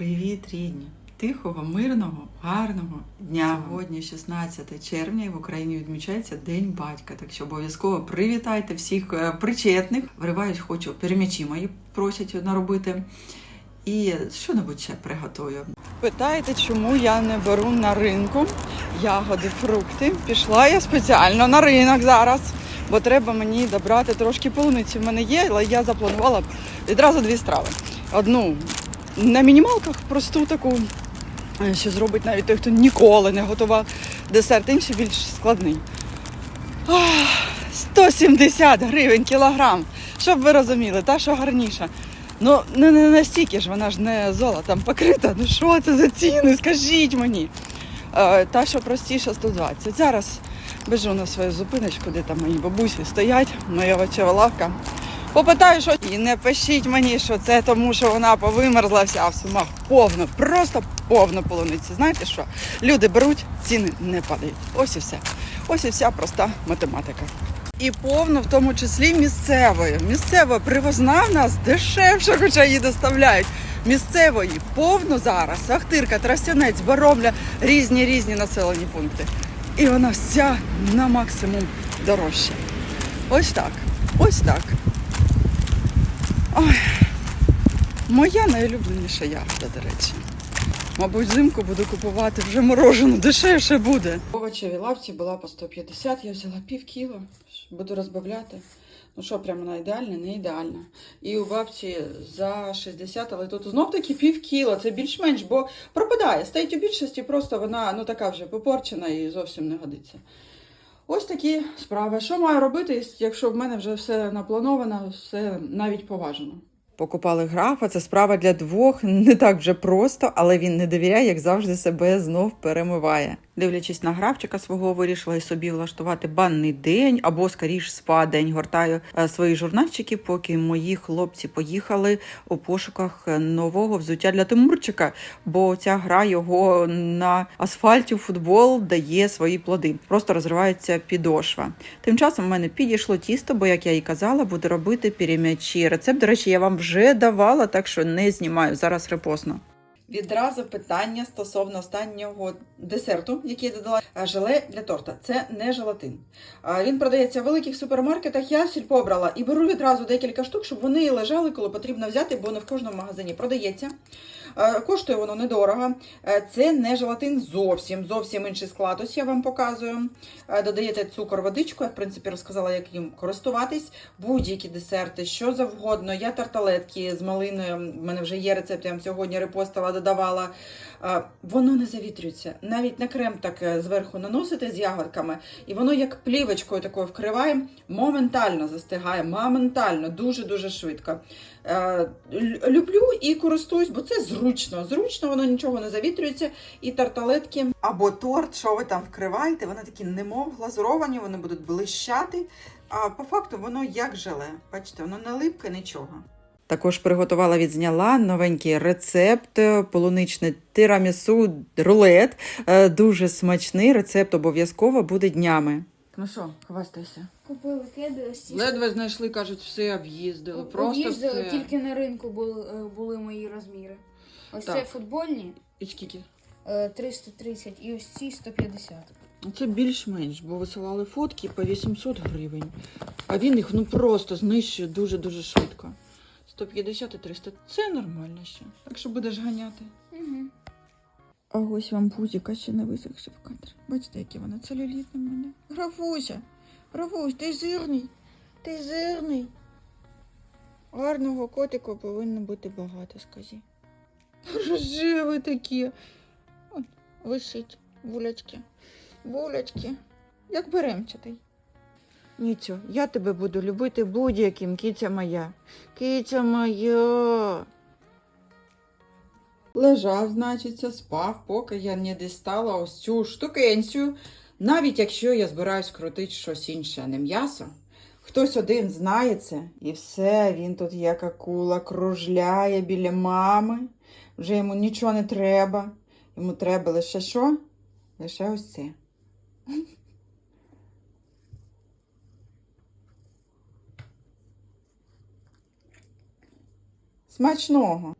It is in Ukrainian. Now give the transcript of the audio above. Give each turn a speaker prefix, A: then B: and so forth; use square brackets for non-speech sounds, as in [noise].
A: Привіт, рідні! Тихого, мирного, гарного дня. Сьогодні 16 червня в Україні відмічається День батька. Так що обов'язково привітайте всіх е, причетних. Вривають, хочу перем'ячі мої просять наробити. І що-небудь ще приготую. Питаєте, чому я не беру на ринку ягоди, фрукти? Пішла я спеціально на ринок зараз, бо треба мені добрати трошки полуниці. В мене є, але я запланувала відразу дві страви. Одну на мінімалках просту таку, е, що зробить навіть той, хто ніколи не готував десерт, інший більш складний. Ах, 170 гривень кілограм. Щоб ви розуміли, та що гарніша. Ну, не, настільки ж, вона ж не золотом покрита. Ну що це за ціни? Скажіть мені. Е, та, що простіша 120. Зараз біжу на свою зупиночку, де там мої бабусі стоять, моя овочева лавка. Попитаю, що і не пишіть мені, що це тому, що вона повимерзла вся в сумах. Повно, просто повно полуниці. Знаєте що? Люди беруть, ціни не падають. Ось і все. Ось і вся проста математика. І повно, в тому числі місцевої. Місцева привозна в нас дешевше, хоча її доставляють. Місцевої повно зараз. Ахтирка, Тростянець, Боромля, різні різні населені пункти. І вона вся на максимум дорожча. Ось так. Ось так. Ой, моя найулюбленіша ягода, до речі. Мабуть, взимку буду купувати вже морожену, дешевше буде. В овочевій лавці була по 150, я взяла пів кіло, буду розбавляти. Ну що, прямо вона ідеальна, не ідеальна. І у бабці за 60, але тут знов таки пів кіло, це більш-менш, бо пропадає. Стоїть у більшості, просто вона ну така вже попорчена і зовсім не годиться. Ось такі справи. Що маю робити, якщо в мене вже все наплановано, все навіть поважено. Покупали графа, це справа для двох, не так вже просто, але він не довіряє, як завжди себе знов перемиває. Дивлячись на графчика свого, вирішила і собі влаштувати банний день або скоріш спа день. Гортаю е, свої журнальчики, поки мої хлопці поїхали у пошуках нового взуття для Тимурчика, бо ця гра його на асфальті футбол дає свої плоди. Просто розривається підошва. Тим часом в мене підійшло тісто, бо як я і казала, буду робити пірім'ячі. Рецепт, до речі, я вам вже давала, так що не знімаю зараз репостно. Відразу питання стосовно останнього десерту, який я додала. А, Желе для торта. Це не желатин. Він продається в великих супермаркетах. Я сільпо обрала і беру відразу декілька штук, щоб вони лежали, коли потрібно взяти, бо не в кожному магазині продається. А, Коштує воно недорого. Е, Це не желатин зовсім, зовсім інший склад. Ось я вам показую. Е, Додаєте цукор, водичку. Я в принципі розказала, як їм користуватись. Будь-які десерти, що завгодно. Я тарталетки з малиною. У мене вже є рецепт, я вам сьогодні репостила, додавала. Е, Воно не завітрюється. Навіть на крем так е, зверху наносите з ягодками, і воно як плівочкою такою вкриває, моментально застигає, моментально, дуже-дуже швидко. Е, Люблю і користуюсь, бо це зручно. Зручно, воно нічого не завітрюється. І тарталетки або торт, що ви там вкриваєте, вони такі немов глазуровані, вони будуть блищати. А по факту воно як желе. Бачите, воно не липке, нічого. Також приготувала, відзняла новенький рецепт е, полуничне тирамісу рулет. Е, Дуже смачний рецепт обов'язково буде днями. Ну що, хвастайся.
B: Купили кеди.
A: Ледве знайшли, кажуть, все об'їздили. Просто
B: Об'їздили,
A: все.
B: тільки на ринку були, е, були мої розміри. Ось
A: Так.
B: це футбольні
A: І скільки?
B: е, 330 і ось ці 150.
A: Це більш-менш, бо висилали фотки по 800 гривень. А він їх ну просто знищує дуже-дуже швидко. 150 і 300 це нормально ще. Так що будеш ганяти.
B: Угу.
A: А ось вам пузіка ще не висохши в кадр. Бачите, які вона целюлітна в мене. Графуся, Графусь, ти жирний. Ти жирний. Гарного котика повинно бути багато, скажи. Ви такі? От, висить, булячки. Булячки. Як беремчатий. Нічого, я тебе буду любити будь-яким, киця моя. Киця моя. Лежав, значиться, спав, поки я не дістала ось цю штукенцю. Навіть якщо я збираюсь крутити щось інше, а не м'ясо, хтось один знає це, і все, він тут як акула кружляє біля мами. Вже йому нічого не треба. Йому треба лише що? Лише ось це. [laughs] Смачного!